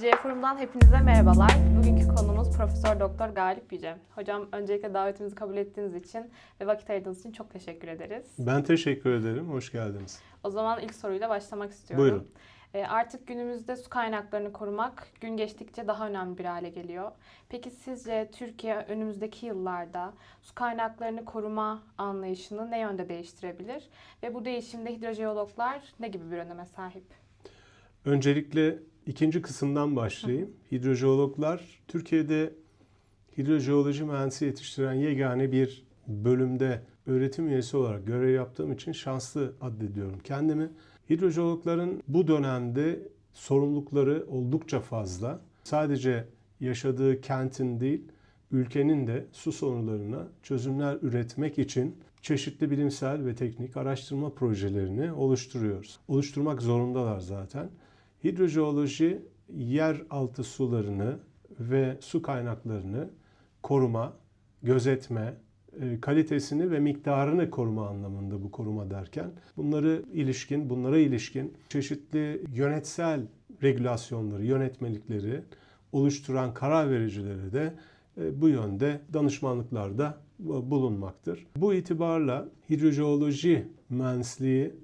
J Forum'dan hepinize merhabalar. Bugünkü konumuz Profesör Doktor Galip Yüce. Hocam öncelikle davetimizi kabul ettiğiniz için ve vakit ayırdığınız için çok teşekkür ederiz. Ben teşekkür ederim. Hoş geldiniz. O zaman ilk soruyla başlamak istiyorum. Buyurun. E, Artık günümüzde su kaynaklarını korumak gün geçtikçe daha önemli bir hale geliyor. Peki sizce Türkiye önümüzdeki yıllarda su kaynaklarını koruma anlayışını ne yönde değiştirebilir? Ve bu değişimde hidrojeologlar ne gibi bir öneme sahip? Öncelikle ikinci kısımdan başlayayım. Hidrojeologlar Türkiye'de hidrojeoloji mühendisi yetiştiren yegane bir bölümde öğretim üyesi olarak görev yaptığım için şanslı addediyorum kendimi. Hidrojeologların bu dönemde sorumlulukları oldukça fazla. Sadece yaşadığı kentin değil, ülkenin de su sorunlarına çözümler üretmek için çeşitli bilimsel ve teknik araştırma projelerini oluşturuyoruz. Oluşturmak zorundalar zaten. Hidrojeoloji yer altı sularını ve su kaynaklarını koruma, gözetme, e, kalitesini ve miktarını koruma anlamında bu koruma derken bunları ilişkin, bunlara ilişkin çeşitli yönetsel regülasyonları, yönetmelikleri oluşturan karar vericilere de e, bu yönde danışmanlıklarda bulunmaktır. Bu itibarla hidrojeoloji mühendisliği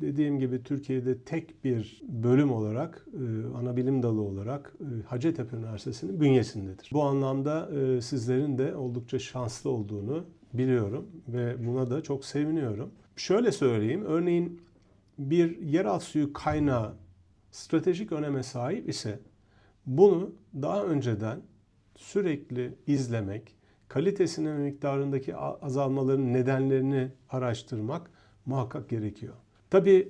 dediğim gibi Türkiye'de tek bir bölüm olarak, e, ana bilim dalı olarak e, Hacettepe Üniversitesi'nin bünyesindedir. Bu anlamda e, sizlerin de oldukça şanslı olduğunu biliyorum ve buna da çok seviniyorum. Şöyle söyleyeyim, örneğin bir yeraltı suyu kaynağı stratejik öneme sahip ise bunu daha önceden sürekli izlemek, kalitesinin miktarındaki azalmaların nedenlerini araştırmak muhakkak gerekiyor. Tabii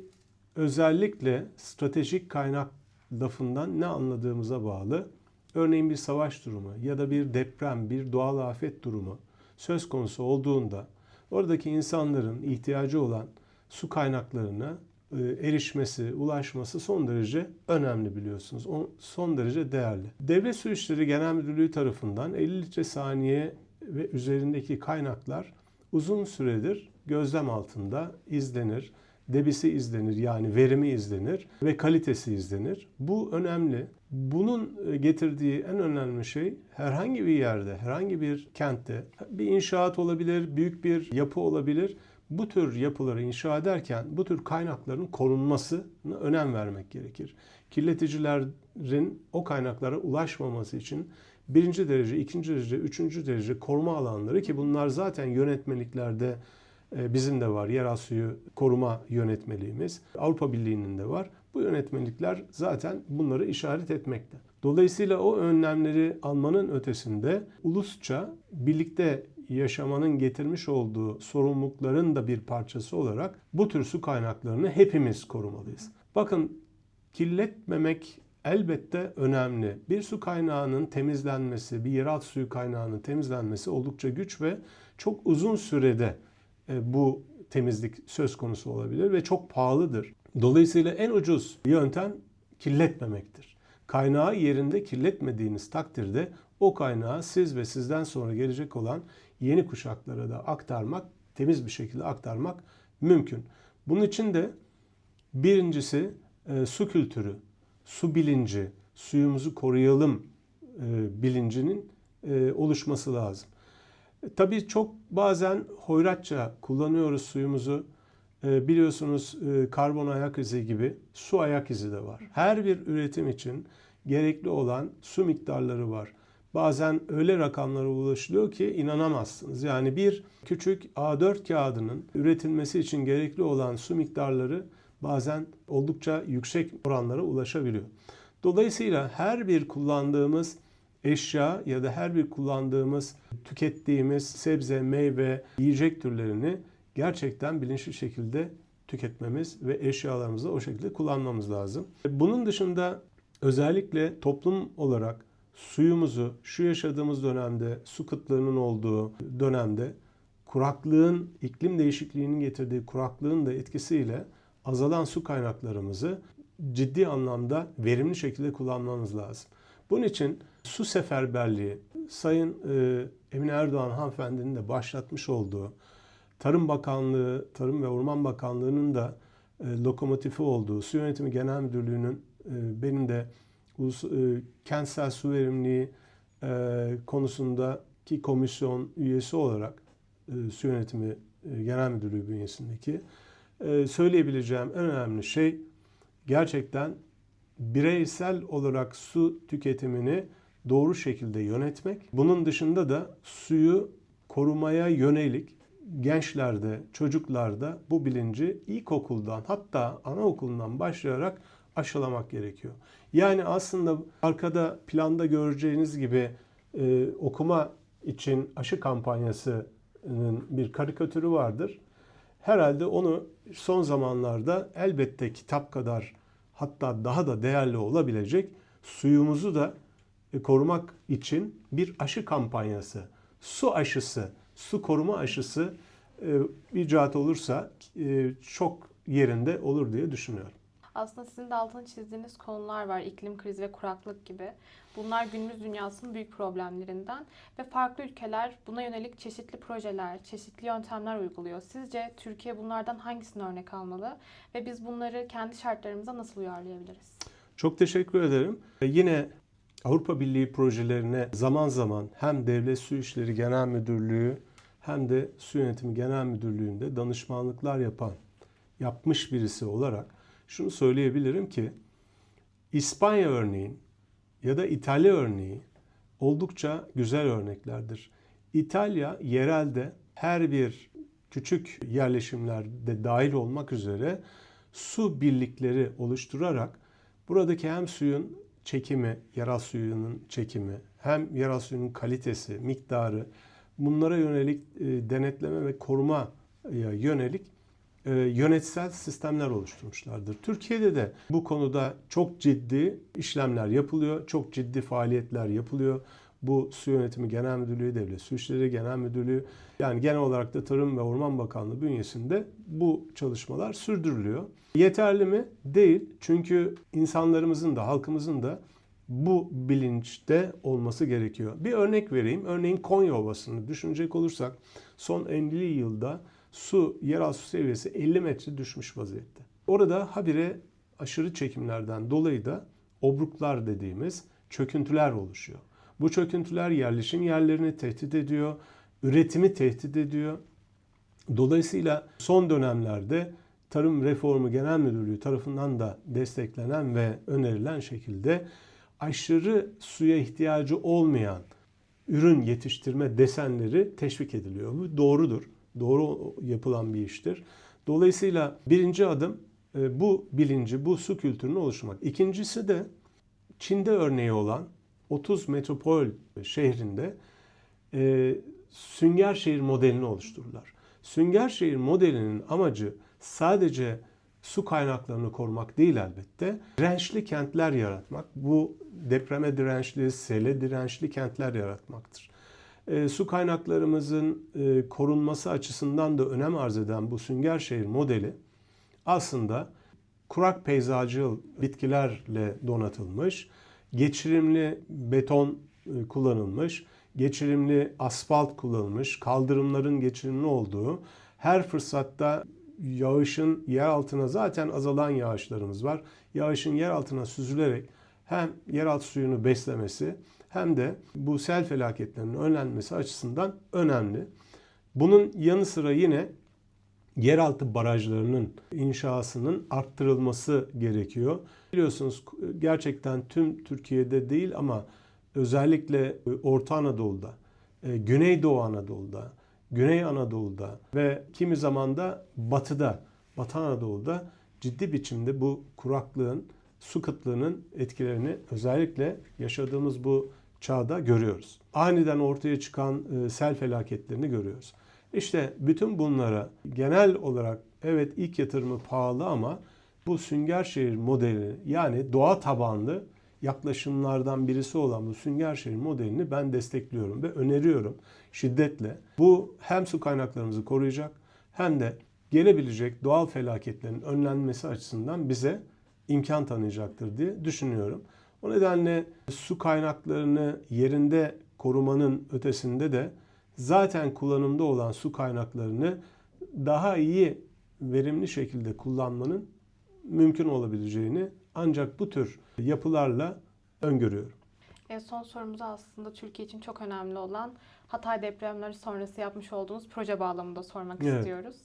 özellikle stratejik kaynak lafından ne anladığımıza bağlı. Örneğin bir savaş durumu ya da bir deprem, bir doğal afet durumu söz konusu olduğunda oradaki insanların ihtiyacı olan su kaynaklarına e, erişmesi, ulaşması son derece önemli biliyorsunuz. Son derece değerli. Devlet Su İşleri Genel Müdürlüğü tarafından 50 litre saniye ve üzerindeki kaynaklar uzun süredir gözlem altında izlenir debisi izlenir yani verimi izlenir ve kalitesi izlenir. Bu önemli. Bunun e, getirdiği en önemli şey herhangi bir yerde, herhangi bir kentte bir inşaat olabilir, büyük bir yapı olabilir. Bu tür yapıları inşa ederken bu tür kaynakların korunmasına önem vermek gerekir. Kirleticilerin o kaynaklara ulaşmaması için birinci derece, ikinci derece, üçüncü derece koruma alanları ki bunlar zaten yönetmeliklerde bizim de var yeraltı suyu koruma yönetmeliğimiz. Avrupa Birliği'nin de var. Bu yönetmelikler zaten bunları işaret etmekte. Dolayısıyla o önlemleri almanın ötesinde ulusça birlikte yaşamanın getirmiş olduğu sorumlulukların da bir parçası olarak bu tür su kaynaklarını hepimiz korumalıyız. Bakın kirletmemek elbette önemli. Bir su kaynağının temizlenmesi, bir yeraltı suyu kaynağının temizlenmesi oldukça güç ve çok uzun sürede bu temizlik söz konusu olabilir ve çok pahalıdır. Dolayısıyla en ucuz yöntem kirletmemektir. Kaynağı yerinde kirletmediğiniz takdirde o kaynağı siz ve sizden sonra gelecek olan yeni kuşaklara da aktarmak, temiz bir şekilde aktarmak mümkün. Bunun için de birincisi e, su kültürü, su bilinci, suyumuzu koruyalım e, bilincinin e, oluşması lazım. E, tabii çok bazen hoyratça kullanıyoruz suyumuzu. E, biliyorsunuz e, karbon ayak izi gibi su ayak izi de var. Her bir üretim için gerekli olan su miktarları var. Bazen öyle rakamlara ulaşılıyor ki inanamazsınız. Yani bir küçük A4 kağıdının üretilmesi için gerekli olan su miktarları bazen oldukça yüksek oranlara ulaşabiliyor. Dolayısıyla her bir kullandığımız eşya ya da her bir kullandığımız, tükettiğimiz sebze, meyve, yiyecek türlerini gerçekten bilinçli şekilde tüketmemiz ve eşyalarımızı o şekilde kullanmamız lazım. Bunun dışında özellikle toplum olarak suyumuzu şu yaşadığımız dönemde, su kıtlığının olduğu dönemde kuraklığın, iklim değişikliğinin getirdiği kuraklığın da etkisiyle azalan su kaynaklarımızı ciddi anlamda verimli şekilde kullanmamız lazım. Bunun için su seferberliği, Sayın e, Emine Erdoğan hanımefendinin de başlatmış olduğu Tarım Bakanlığı, Tarım ve Orman Bakanlığı'nın da e, lokomotifi olduğu, Su Yönetimi Genel Müdürlüğü'nün e, benim de ulus- e, kentsel su verimliliği e, konusundaki komisyon üyesi olarak e, su yönetimi e, genel müdürlüğü bünyesindeki e, söyleyebileceğim en önemli şey gerçekten bireysel olarak su tüketimini doğru şekilde yönetmek. Bunun dışında da suyu korumaya yönelik gençlerde, çocuklarda bu bilinci ilkokuldan hatta anaokulundan başlayarak aşılamak gerekiyor. Yani aslında arkada planda göreceğiniz gibi e, okuma için aşı kampanyasının bir karikatürü vardır. Herhalde onu son zamanlarda elbette kitap kadar hatta daha da değerli olabilecek suyumuzu da e, korumak için bir aşı kampanyası, su aşısı, su koruma aşısı e, icat olursa e, çok yerinde olur diye düşünüyorum. Aslında sizin de altını çizdiğiniz konular var. İklim krizi ve kuraklık gibi. Bunlar günümüz dünyasının büyük problemlerinden ve farklı ülkeler buna yönelik çeşitli projeler, çeşitli yöntemler uyguluyor. Sizce Türkiye bunlardan hangisini örnek almalı ve biz bunları kendi şartlarımıza nasıl uyarlayabiliriz? Çok teşekkür ederim. E, Yine Avrupa Birliği projelerine zaman zaman hem Devlet Su İşleri Genel Müdürlüğü hem de Su Yönetimi Genel Müdürlüğü'nde danışmanlıklar yapan, yapmış birisi olarak şunu söyleyebilirim ki İspanya örneğin ya da İtalya örneği oldukça güzel örneklerdir. İtalya yerelde her bir küçük yerleşimlerde dahil olmak üzere su birlikleri oluşturarak buradaki hem suyun çekimi, yerel suyunun çekimi, hem yerel suyunun kalitesi, miktarı bunlara yönelik e, denetleme ve koruma yönelik e, yönetsel sistemler oluşturmuşlardır. Türkiye'de de bu konuda çok ciddi işlemler yapılıyor, çok ciddi faaliyetler yapılıyor. Bu Su Yönetimi Genel Müdürlüğü, Devlet Su İşleri Genel Müdürlüğü, yani genel olarak da Tarım ve Orman Bakanlığı bünyesinde bu çalışmalar sürdürülüyor. Yeterli mi? Değil. Çünkü insanlarımızın da, halkımızın da bu bilinçte olması gerekiyor. Bir örnek vereyim. Örneğin Konya Ovası'nı düşünecek olursak son 50 yılda su, yeraltı seviyesi 50 metre düşmüş vaziyette. Orada habire aşırı çekimlerden dolayı da obruklar dediğimiz çöküntüler oluşuyor. Bu çöküntüler yerleşim yerlerini tehdit ediyor, üretimi tehdit ediyor. Dolayısıyla son dönemlerde Tarım Reformu Genel Müdürlüğü tarafından da desteklenen ve önerilen şekilde aşırı suya ihtiyacı olmayan ürün yetiştirme desenleri teşvik ediliyor. Bu doğrudur. Doğru yapılan bir iştir. Dolayısıyla birinci adım e, bu bilinci, bu su kültürünü oluşturmak. İkincisi de Çin'de örneği olan 30 metropol şehrinde e, sünger şehir modelini oluştururlar. Sünger şehir modelinin amacı sadece su kaynaklarını korumak değil elbette. Dirençli kentler yaratmak. Bu depreme dirençli, sele dirençli kentler yaratmaktır. E, su kaynaklarımızın e, korunması açısından da önem arz eden bu sünger şehir modeli aslında kurak peyzajcıl bitkilerle donatılmış, geçirimli beton e, kullanılmış, geçirimli asfalt kullanılmış, kaldırımların geçirimli olduğu, her fırsatta yağışın yer altına zaten azalan yağışlarımız var. Yağışın yer altına süzülerek hem yeraltı suyunu beslemesi hem de bu sel felaketlerinin önlenmesi açısından önemli. Bunun yanı sıra yine yeraltı barajlarının inşasının arttırılması gerekiyor. Biliyorsunuz gerçekten tüm Türkiye'de değil ama özellikle Orta Anadolu'da, e, Güneydoğu Anadolu'da, Güney Anadolu'da ve kimi zaman da batıda, Batı Anadolu'da ciddi biçimde bu kuraklığın, su kıtlığının etkilerini özellikle yaşadığımız bu çağda görüyoruz. Aniden ortaya çıkan e, sel felaketlerini görüyoruz. İşte bütün bunlara genel olarak evet ilk yatırımı pahalı ama bu sünger şehir modeli yani doğa tabanlı yaklaşımlardan birisi olan bu sünger şehir modelini ben destekliyorum ve öneriyorum şiddetle. Bu hem su kaynaklarımızı koruyacak hem de gelebilecek doğal felaketlerin önlenmesi açısından bize imkan tanıyacaktır diye düşünüyorum. O nedenle su kaynaklarını yerinde korumanın ötesinde de zaten kullanımda olan su kaynaklarını daha iyi verimli şekilde kullanmanın mümkün olabileceğini ancak bu tür yapılarla öngörüyorum. E, son sorumuz aslında Türkiye için çok önemli olan Hatay depremleri sonrası yapmış olduğunuz proje bağlamında sormak Evet. istiyoruz.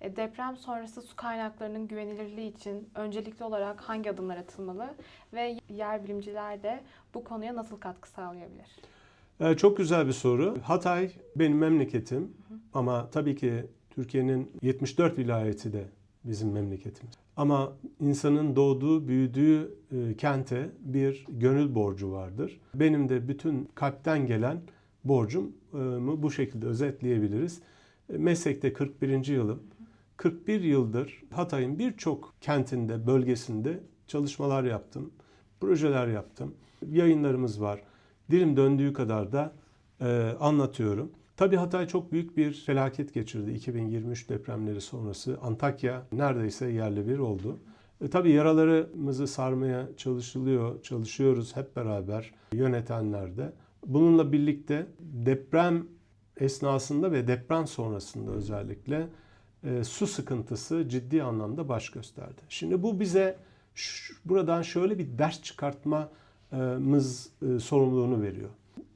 E, deprem sonrası su kaynaklarının güvenilirliği için öncelikli olarak hangi adımlar atılmalı ve yer bilimciler de bu konuya nasıl katkı sağlayabilir? Ee, çok güzel bir soru. Hatay benim memleketim ama tabii ki Türkiye'nin 74 vilayeti de bizim memleketimiz. Ama insanın doğduğu, büyüdüğü e, kente bir gönül borcu vardır. Benim de bütün kalpten gelen borcumu bu şekilde özetleyebiliriz. E, Meslekte 41. yılım. 41 yıldır Hatay'ın birçok kentinde, bölgesinde çalışmalar yaptım. Projeler yaptım. Yayınlarımız var. Dilim döndüğü kadar da e, anlatıyorum. Tabii Hatay çok büyük bir felaket geçirdi 2023 depremleri sonrası. Antakya neredeyse yerle bir oldu. E, tabii yaralarımızı sarmaya çalışılıyor, çalışıyoruz hep beraber yönetenler de. Bununla birlikte deprem esnasında ve deprem sonrasında özellikle e, su sıkıntısı ciddi anlamda baş gösterdi. Şimdi bu bize buradan şöyle bir ders çıkartmamız e, sorumluluğunu veriyor.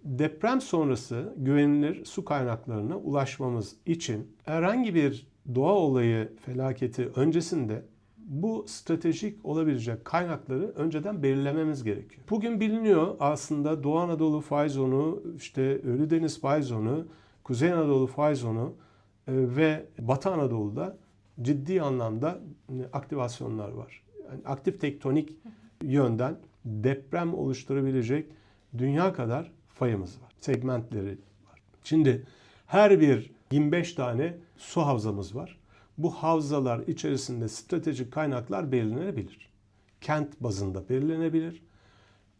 Deprem sonrası güvenilir su kaynaklarına ulaşmamız için herhangi bir doğa olayı felaketi öncesinde bu stratejik olabilecek kaynakları önceden belirlememiz gerekiyor. Bugün biliniyor aslında Doğu Anadolu fay zonu, işte Ölüdeniz fay zonu, Kuzey Anadolu fay zonu ve Batı Anadolu'da ciddi anlamda e, aktivasyonlar var. Yani aktif tektonik yönden deprem oluşturabilecek dünya kadar fayımız var. Segmentleri var. Şimdi her bir 25 tane su havzamız var. Bu havzalar içerisinde stratejik kaynaklar belirlenebilir. Kent bazında belirlenebilir.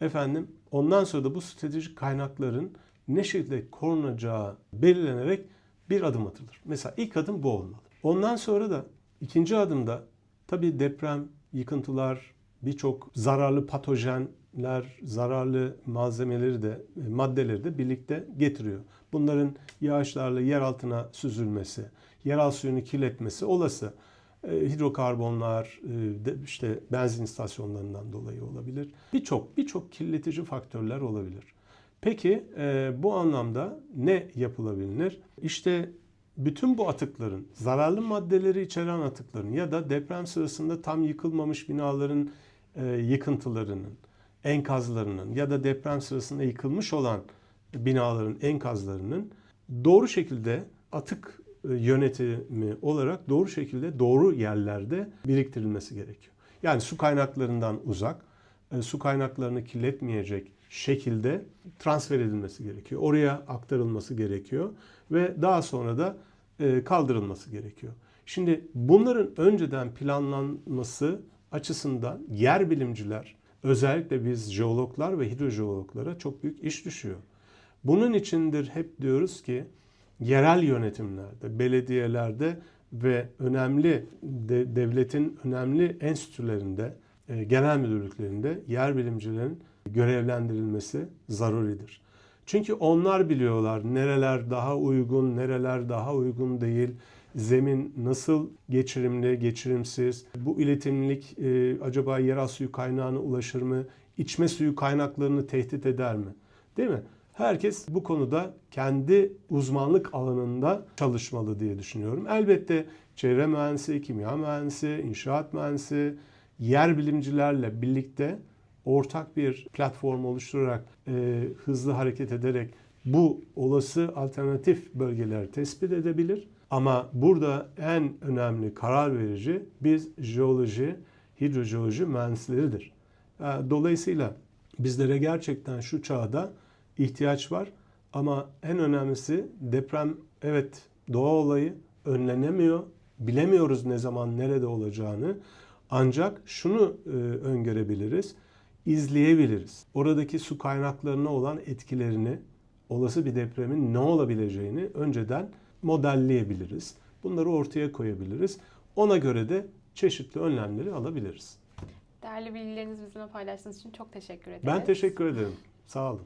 Efendim ondan sonra da bu stratejik kaynakların ne şekilde korunacağı belirlenerek bir adım atılır. Mesela ilk adım bu olmalı. Ondan sonra da ikinci adımda tabii deprem, yıkıntılar, birçok zararlı patojenler, zararlı malzemeleri de, e, maddeleri de birlikte getiriyor. Bunların yağışlarla yer altına süzülmesi, yeraltı suyunu kirletmesi olası. E, hidrokarbonlar, e, işte benzin istasyonlarından dolayı olabilir. Birçok birçok kirletici faktörler olabilir. Peki e, bu anlamda ne yapılabilir? İşte bütün bu atıkların, zararlı maddeleri içeren atıkların ya da deprem sırasında tam yıkılmamış binaların e, yıkıntılarının, enkazlarının ya da deprem sırasında yıkılmış olan binaların enkazlarının doğru şekilde atık e, yönetimi olarak doğru şekilde doğru yerlerde biriktirilmesi gerekiyor. Yani su kaynaklarından uzak, e, su kaynaklarını kirletmeyecek şekilde transfer edilmesi gerekiyor. Oraya aktarılması gerekiyor ve daha sonra da e, kaldırılması gerekiyor. Şimdi bunların önceden planlanması açısından yer bilimciler, özellikle biz jeologlar ve hidrojeologlara çok büyük iş düşüyor. Bunun içindir hep diyoruz ki yerel yönetimlerde, belediyelerde ve önemli de- devletin önemli enstitülerinde, e, genel müdürlüklerinde yer bilimcilerin görevlendirilmesi zaruridir. Çünkü onlar biliyorlar nereler daha uygun, nereler daha uygun değil, zemin nasıl geçirimli, geçirimsiz, bu iletimlilik e, acaba yeraltı suyu kaynağına ulaşır mı, içme suyu kaynaklarını tehdit eder mi? Değil mi? Herkes bu konuda kendi uzmanlık alanında çalışmalı diye düşünüyorum. Elbette çevre mühendisi, kimya mühendisi, inşaat mühendisi, yer bilimcilerle birlikte ortak bir platform oluşturarak e, hızlı hareket ederek bu olası alternatif bölgeleri tespit edebilir. Ama burada en önemli karar verici biz jeoloji, hidrojeoloji mühendisleridir. E, Dolayısıyla bizlere gerçekten şu çağda ihtiyaç var. Ama en önemlisi deprem evet doğa olayı önlenemiyor. Bilemiyoruz ne zaman nerede olacağını. Ancak şunu e, öngörebiliriz. İzleyebiliriz. Oradaki su kaynaklarına olan etkilerini, olası bir depremin ne olabileceğini önceden modelleyebiliriz. Bunları ortaya koyabiliriz. Ona göre de çeşitli önlemleri alabiliriz. Değerli bilgilerinizi bizimle paylaştığınız için çok teşekkür ederiz. Ben teşekkür ederim. Sağ olun.